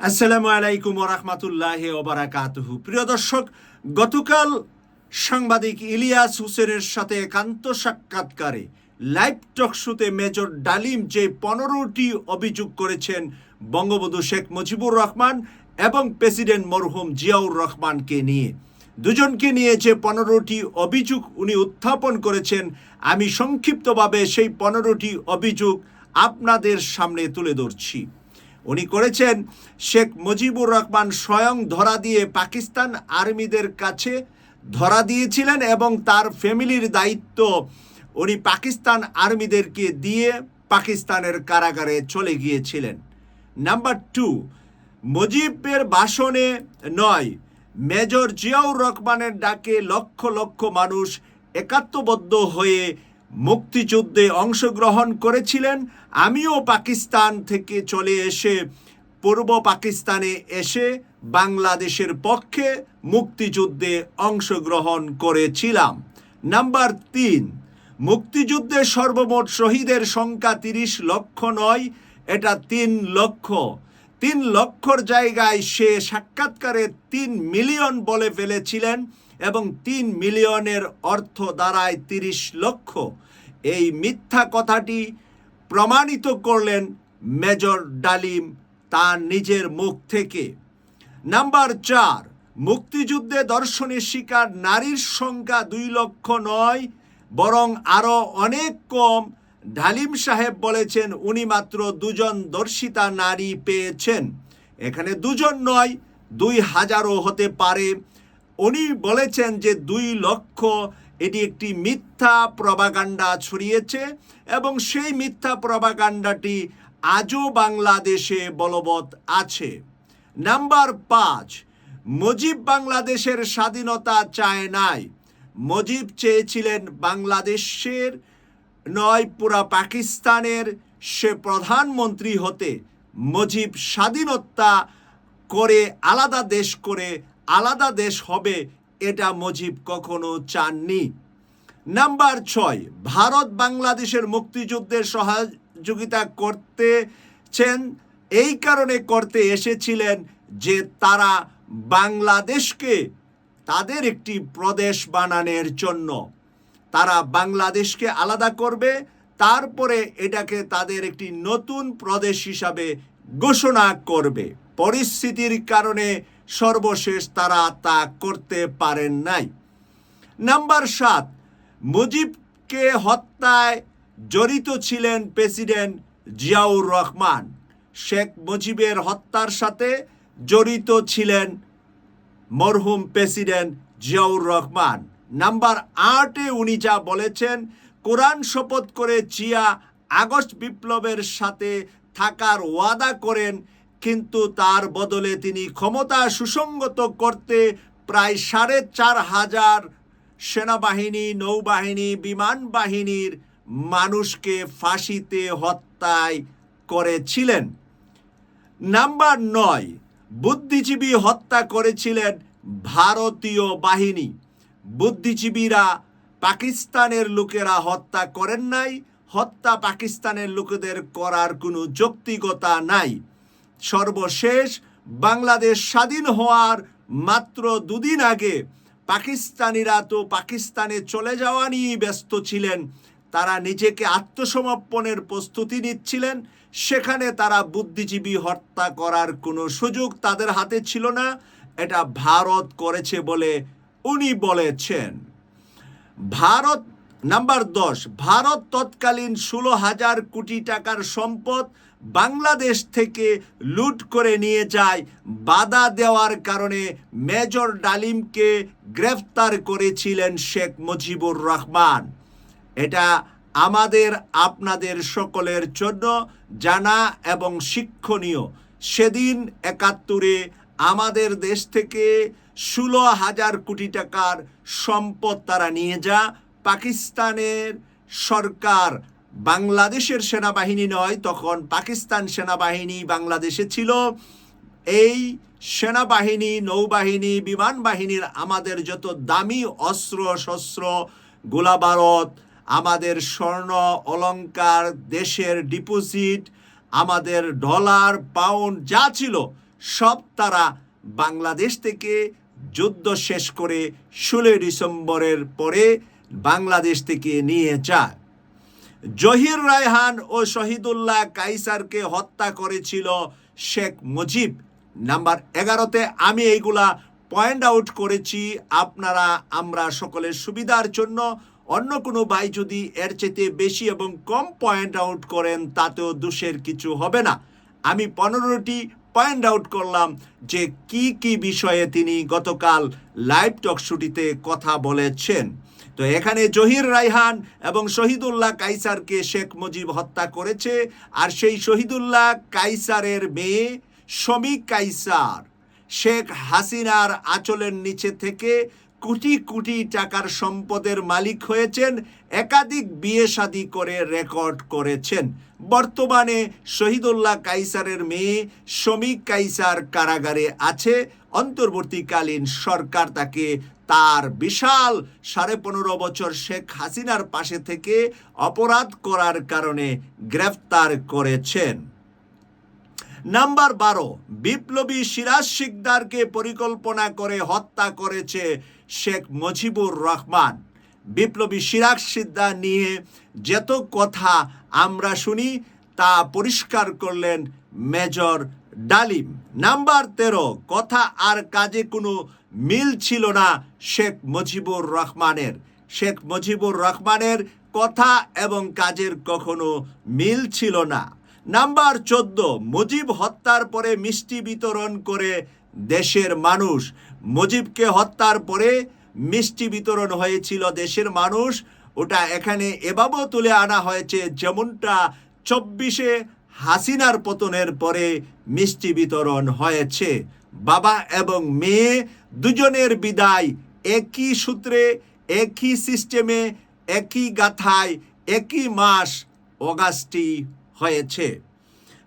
আসসালামু আলাইকুম ওরহমতুল্লাহ ওবরাকাতুহু প্রিয় দর্শক, গতকাল সাংবাদিক ইলিয়াস হুসেনের সাথে একান্ত সাক্ষাৎকারে লাইভ টকশোতে মেজর ডালিম যে পনেরোটি অভিযোগ করেছেন বঙ্গবন্ধু শেখ মুজিবুর রহমান এবং প্রেসিডেন্ট মরহুম জিয়াউর রহমানকে নিয়ে। দুজনকে নিয়ে যে পনেরোটি অভিযোগ উনি উত্থাপন করেছেন, আমি সংক্ষিপ্তভাবে সেই পনেরোটি অভিযোগ আপনাদের সামনে তুলে ধরছি। উনি করেছেন, শেখ মুজিবুর রহমান স্বয়ং ধরা দিয়ে পাকিস্তান আর্মিদের কাছে ধরা দিয়েছিলেন এবং তার ফ্যামিলির দায়িত্ব উনি পাকিস্তান আর্মিদেরকে দিয়ে পাকিস্তানের কারাগারে চলে গিয়েছিলেন। নাম্বার টু, মুজিবের ভাষণে নয়, মেজর জিয়াউর রহমানের ডাকে লক্ষ লক্ষ মানুষ একাত্মবদ্ধ হয়ে মুক্তিযুদ্ধে অংশগ্রহণ করেছিলেন। আমিও পাকিস্তান থেকে চলে এসে, পূর্ব পাকিস্তানে এসে বাংলাদেশের পক্ষে মুক্তিযুদ্ধে অংশগ্রহণ করেছিলাম। নাম্বার তিন, মুক্তিযুদ্ধে সর্বমোট শহীদের সংখ্যা তিরিশ লক্ষ নয়, এটা তিন লক্ষ। তিন লক্ষর জায়গায় সে সাক্ষাৎকারে তিন মিলিয়ন বলে ফেলেছিলেন এবং তিন মিলিয়নের অর্থ দাঁড়ায় তিরিশ লক্ষ। এই মিথ্যা কথাটি প্রমাণিত করলেন মেজর ডালিম তার নিজের মুখ থেকে। নাম্বার চার, মুক্তিযুদ্ধে দর্শনের শিকার নারীর সংখ্যা দুই লক্ষ নয়, বরং আরও অনেক কম, ডালিম সাহেব বলেছেন উনি মাত্র দুজন দর্শিতা নারী পেয়েছেন। এখানে দুজন নয়, দুই হাজারও হতে পারে। উনি বলেছেন যে দুই লক্ষ এটি একটি মিথ্যা প্রবাগান্ডা ছড়িয়েছে এবং সেই মিথ্যা প্রবাগান্ডাটি আজও বাংলাদেশে বলবৎ আছে। নাম্বার পাঁচ, মজিব বাংলাদেশের স্বাধীনতা চায় নাই। মজিব চেয়েছিলেন বাংলাদেশের নয়, পুরা পাকিস্তানের সে প্রধানমন্ত্রী হতে মজিব স্বাধীনতা করে আলাদা দেশ করে আলাদা দেশ হবে এটা মুজিব কখনো চাননি। নাম্বার ছয়, ভারত বাংলাদেশের মুক্তিযুদ্ধের সহযোগিতা করতেছেন, এই কারণে করতে এসেছিলেন যে তারা বাংলাদেশকে তাদের একটি প্রদেশ বানানোর জন্য। তারা বাংলাদেশকে আলাদা করবে, তারপরে এটাকে তাদের একটি নতুন প্রদেশ হিসাবে ঘোষণা করবে। পরিস্থিতির কারণে সর্বশেষ তারা তা করতে পারেন নাই। নাম্বার সাত, মুজিবকে হত্যায় জড়িত ছিলেন প্রেসিডেন্ট জিয়াউর রহমান। শেখ মুজিবের হত্যার সাথে জড়িত ছিলেন মরহুম প্রেসিডেন্ট জিয়াউর রহমান। নাম্বার আটে উনি যা বলেছেন, কোরআন শপথ করে জিয়া আগস্ট বিপ্লবের সাথে থাকার ওয়াদা করেন কিন্তু তার বদলে তিনি ক্ষমতা সুসংগত করতে প্রায় সাড়ে চার হাজার সেনাবাহিনী, নৌবাহিনী, বিমান বাহিনীর মানুষকে ফাঁসিতে হত্যায় করেছিলেন। নাম্বার নয়, বুদ্ধিজীবী হত্যা করেছিলেন ভারতীয় বাহিনী। বুদ্ধিজীবীরা পাকিস্তানের লোকেরা হত্যা করেন নাই। হত্যা পাকিস্তানের লোকেদের করার কোনো যৌক্তিকতা নাই। সর্বশেষ বাংলাদেশ স্বাধীন হওয়ার মাত্র দুদিন আগে পাকিস্তানিরা তো পাকিস্তানে চলে যাওয়া নিয়েই ব্যস্ত ছিলেন। তারা নিজেকে আত্মসমর্পণের প্রস্তুতি নিচ্ছিলেন। সেখানে তারা বুদ্ধিজীবী হত্যা করার কোনো সুযোগ তাদের হাতে ছিল না। এটা ভারত করেছে বলে উনি বলেছেন। ভারত, নাম্বার দশ, ভারত তৎকালীন ষোলো হাজার কোটি টাকার সম্পদ বাংলাদেশ থেকে লুট করে নিয়ে যায়, বাধা দেওয়ার কারণে মেজর ডালিমকে গ্রেফতার করেছিলেন শেখ মুজিবুর রহমান। এটা আমাদের, আপনাদের সকলের জন্য জানা এবং শিক্ষণীয়। সেদিন একাত্তরে আমাদের দেশ থেকে ষোলো হাজার কোটি টাকার সম্পদ তারা নিয়ে যা, পাকিস্তানের সরকার বাংলাদেশের সেনাবাহিনী নয়, তখন পাকিস্তান সেনাবাহিনী বাংলাদেশে ছিল। এই সেনাবাহিনী, নৌবাহিনী, বিমান বাহিনীর আমাদের যত দামি অস্ত্র, শস্ত্র গোলাবারত আমাদের স্বর্ণ অলঙ্কার দেশের ডিপোজিট, আমাদের ডলার, পাউন্ড যা ছিল, সব তারা বাংলাদেশ থেকে যুদ্ধ শেষ করে ষোলোই ডিসেম্বরের পরে বাংলাদেশ থেকে নিয়ে যায়। জহির রায়হান ও শহীদুল্লাহ কাইসারকে হত্যা করেছিল শেখ মুজিব। নাম্বার এগারোতে আমি এইগুলা পয়েন্ট আউট করেছি। আপনারা, আমরা সকলের সুবিধার জন্য অন্য কোনো ভাই যদি এর চেয়ে বেশি এবং কম পয়েন্ট আউট করেন, তাতেও দোষের কিছু হবে না। আমি পনেরোটি পয়েন্ট আউট করলাম যে কি কি বিষয়ে তিনি গতকাল লাইভ টকশুটিতে কথা বলেছেন। তো এখানে জহির রায়হান এবং শহীদুল্লাহ কাইসারকে শেখ মুজিব হত্যা করেছে, আর সেই শহীদুল্লাহ কাইসারের মেয়ে শমিক কাইসার শেখ হাসিনার আঁচলের নিচে থেকে কোটি কোটি টাকার সম্পদের মালিক হয়েছেন, একাধিক বিয়ে শাদী করে রেকর্ড করেছেন। বর্তমানে শহীদুল্লাহ কাইসারের মেয়ে শমিক কাইসার কারাগারে আছে, অন্তর্বর্তীকালীন সরকার তাকে তার বিশাল সাড়ে পনেরো বছর শেখ হাসিনার পাশে থেকে অপরাধ করার কারণে গ্রেফতার করেছেন। নাম্বার বারো, বিপ্লবী সিরাজ শিকদারকে পরিকল্পনা করে হত্যা করেছে শেখ মুজিবুর রহমান। বিপ্লবী সিরাজ সিদ্দার নিয়ে যত কথা আমরা শুনি, তা পরিষ্কার করলেন মেজর ডালিম। নাম্বার তেরো, কথা আর কাজে কোনো মিল ছিল না শেখ মুজিবুর রহমানের। শেখ মুজিবুর রহমানের কথা এবং কাজের কখনো মিল ছিল না। নাম্বার চোদ্দ, মুজিব হত্যার পরে মিষ্টি বিতরণ করে দেশের মানুষ। মুজিবকে হত্যার পরে মিষ্টি বিতরণ হয়েছিল দেশের মানুষ। ওটা এখানে এভাবেও তুলে আনা হয়েছে যেমনটা চব্বিশে হাসিনার পতনের পরে মিষ্টি বিতরণ হয়েছে। বাবা এবং মেয়ে দুজনের বিদায় একই সূত্রে, একই সিস্টেমে, একই গাথায়, একই মাস অগাস্টই হয়েছে।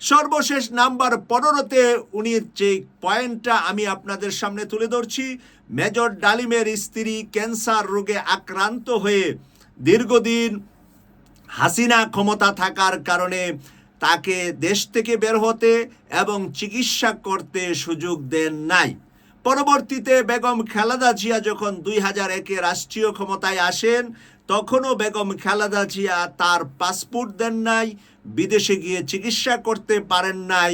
সর্বশেষ নাম্বার পনেরোতে উনি যে পয়েন্টটা আমি আপনাদের সামনে তুলে ধরছি, মেজর ডালিমের স্ত্রী ক্যান্সার রোগে আক্রান্ত হয়ে দীর্ঘদিন হাসিনা ক্ষমতা থাকার কারণে তাকে দেশ থেকে বের হতে এবং চিকিৎসা করতে সুযোগ দেন নাই। পরবর্তীতে বেগম খালেদা জিয়া যখন দুই হাজার একে রাষ্ট্রীয় ক্ষমতায় আসেন, তখনও বেগম খালেদা জিয়া তার পাসপোর্ট দেন নাই, বিদেশে গিয়ে চিকিৎসা করতে পারেন নাই,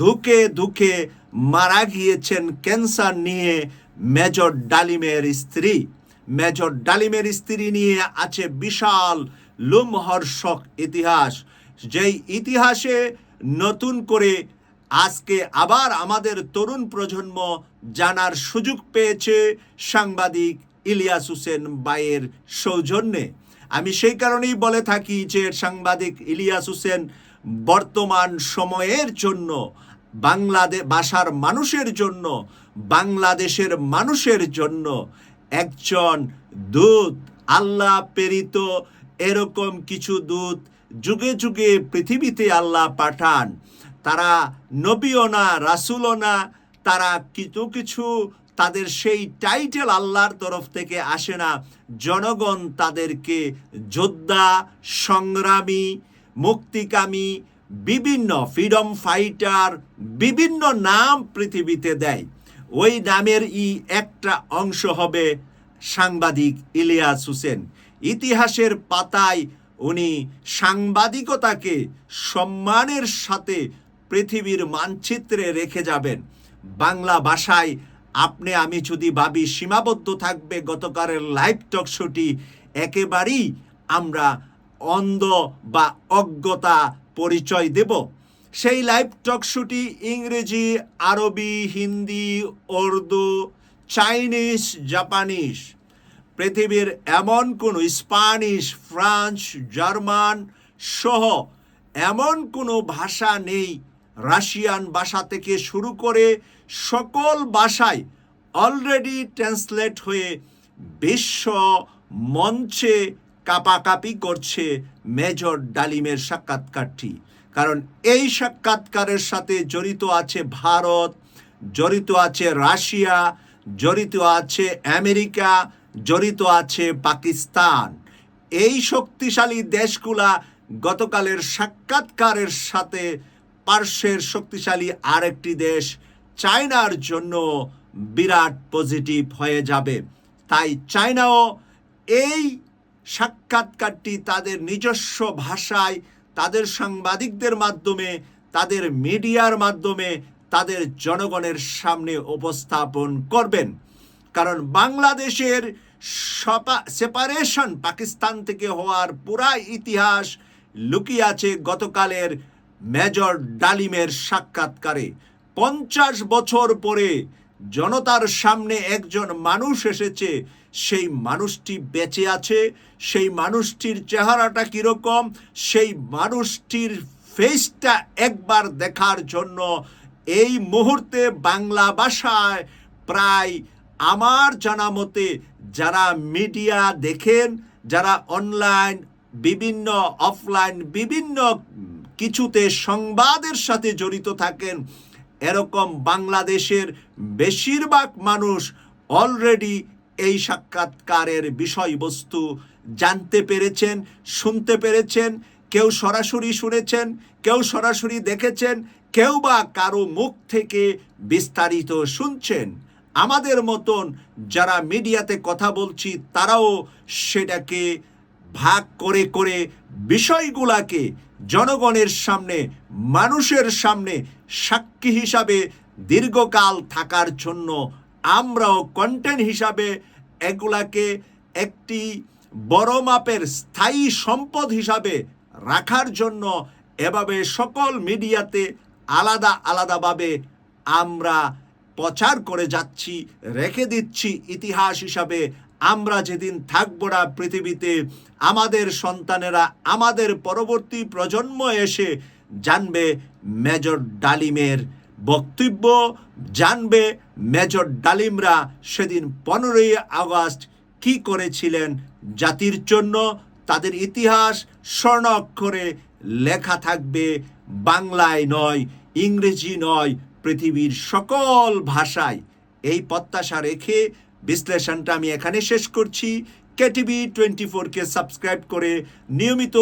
ধুকে ধুকে মারা গিয়েছেন ক্যান্সার নিয়ে মেজর ডালিমের স্ত্রী। মেজর ডালিমের স্ত্রী নিয়ে আছে বিশাল, লোমহর্ষক ইতিহাস, যেই ইতিহাসে নতুন করে আজকে আবার আমাদের তরুণ প্রজন্ম জানার সুযোগ পেয়েছে সাংবাদিক ইলিয়াস হোসেন বাইয়ের সৌজন্যে। আমি সেই কারণেই বলে থাকি যে সাংবাদিক ইলিয়াস হোসেন বর্তমান সময়ের জন্য বাংলাদেশ ভাষার মানুষের জন্য, বাংলাদেশের মানুষের জন্য একজন দূত, আল্লাহ প্রেরিত, এরকম কিছু দূত যুগে যুগে পৃথিবীতে আল্লাহ পাঠান। তারা নবীও না, রাসুলও না, তারা কিছু কিছু তাদের সেই টাইটেল আল্লাহর তরফ থেকে আসে না। জনগণ তাদেরকে যোদ্ধা, সংগ্রামী, মুক্তিকামী, বিভিন্ন ফ্রিডম ফাইটার বিভিন্ন নাম পৃথিবীতে দেয়। ওই নামের ই একটা অংশ হবে সাংবাদিক ইলিয়াস হোসেন। ইতিহাসের পাতায় উনি সাংবাদিকতাকে সম্মানের সাথে পৃথিবীর মানচিত্রে রেখে যাবেন। বাংলা ভাষায় আপনি, আমি যদি ভাবি সীমাবদ্ধ থাকবে গতকালের লাইভ টক শোটি, একেবারেই আমরা অন্ধ বা অজ্ঞতা পরিচয় দেব। সেই লাইভ টক শোটি ইংরেজি, আরবি, হিন্দি, উর্দু, চাইনিজ, জাপানিজ, পৃথিবীর এমন কোনো স্প্যানিশ, ফ্রান্স, জার্মান সহ এমন কোনো ভাষা নেই রাশিয়ান ভাষা থেকে শুরু করে সকল ভাষায় অলরেডি ট্রান্সলেট হয়ে বিশ্ব মঞ্চে কাপাকাপি করছে মেজর ডালিমের সাক্ষাৎকারটি। কারণ এই সাক্ষাৎকারের সাথে জড়িত আছে ভারত, জড়িত আছে রাশিয়া, জড়িত আছে আমেরিকা, জড়িত আছে পাকিস্তান। এই শক্তিশালী দেশগুলা গতকালের সাক্ষাৎকারের সাথে পার্শ্বের শক্তিশালী আরেকটি দেশ চায়নার জন্য বিরাট পজিটিভ হয়ে যাবে। তাই চায়নাও এই সাক্ষাৎকারটি তাদের নিজস্ব ভাষায়, তাদের সাংবাদিকদের মাধ্যমে, তাদের মিডিয়ার মাধ্যমে তাদের জনগণের সামনে উপস্থাপন করবেন। কারণ বাংলাদেশের সেপারেশন পাকিস্তান থেকে হওয়ার পুরা ইতিহাস লুকিয়ে আছে গতকালের মেজর ডালিমের সাক্ষাৎকারে পঞ্চাশ বছর পরে জনতার সামনে একজন মানুষ এসেছে। সেই মানুষটি বেঁচে আছে, সেই মানুষটির চেহারাটা কীরকম, সেই মানুষটির ফেসটা একবার দেখার জন্য এই মুহূর্তে বাংলা ভাষায় প্রায় আমার জানা মতে যারা মিডিয়া দেখেন, যারা অনলাইন বিভিন্ন অফলাইন বিভিন্ন কিছুতে সংবাদের সাথে জড়িত থাকেন। এরকম বাংলাদেশের বেশিরভাগ মানুষ অলরেডি এই সাক্ষাৎকারের বিষয়বস্তু জানতে পেরেছেন, শুনতে পেরেছেন, কেউ সরাসরি শুনেছেন, কেউ সরাসরি দেখেছেন, কেউ বা কারও মুখ থেকে বিস্তারিত শুনছেন। আমাদের মতন যারা মিডিয়াতে কথা বলছি, তারাও সেটাকে ভাগ করে করে বিষয়গুলাকে জনগণের সামনে, মানুষের সামনে সাক্ষী হিসাবে দীর্ঘকাল থাকার জন্য আমরাও কন্টেন্ট হিসাবে এগুলাকে একটি বড় মাপের স্থায়ী সম্পদ হিসাবে রাখার জন্য এভাবে সকল মিডিয়াতে আলাদা আলাদাভাবে আমরা প্রচার করে যাচ্ছি, রেখে দিচ্ছি ইতিহাস হিসাবে আমরা যেদিন থাকব না পৃথিবীতে, আমাদের সন্তানেরা আমাদের পরবর্তী প্রজন্ম এসে জানবে মেজর ডালিমের বক্তব্য, জানবে মেজর ডালিমরা সেদিন পনেরোই আগস্ট কি করেছিলেন জাতির জন্য, তাদের ইতিহাস স্বর্ণ অক্ষরে লেখা থাকবে, বাংলায় নয়, ইংরেজি নয়, পৃথিবীর সকল ভাষায়। এই প্রত্যাশা রেখে বিশ্লেষণটা আমি এখানে শেষ করছি। কেটিভি টোয়েন্টি ফোরকে সাবস্ক্রাইব করে নিয়মিত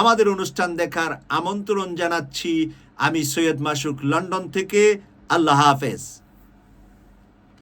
আমাদের অনুষ্ঠান দেখার আমন্ত্রণ জানাচ্ছি। আমি সৈয়দ মাসুক, লন্ডন থেকে। আল্লাহ হাফেজ।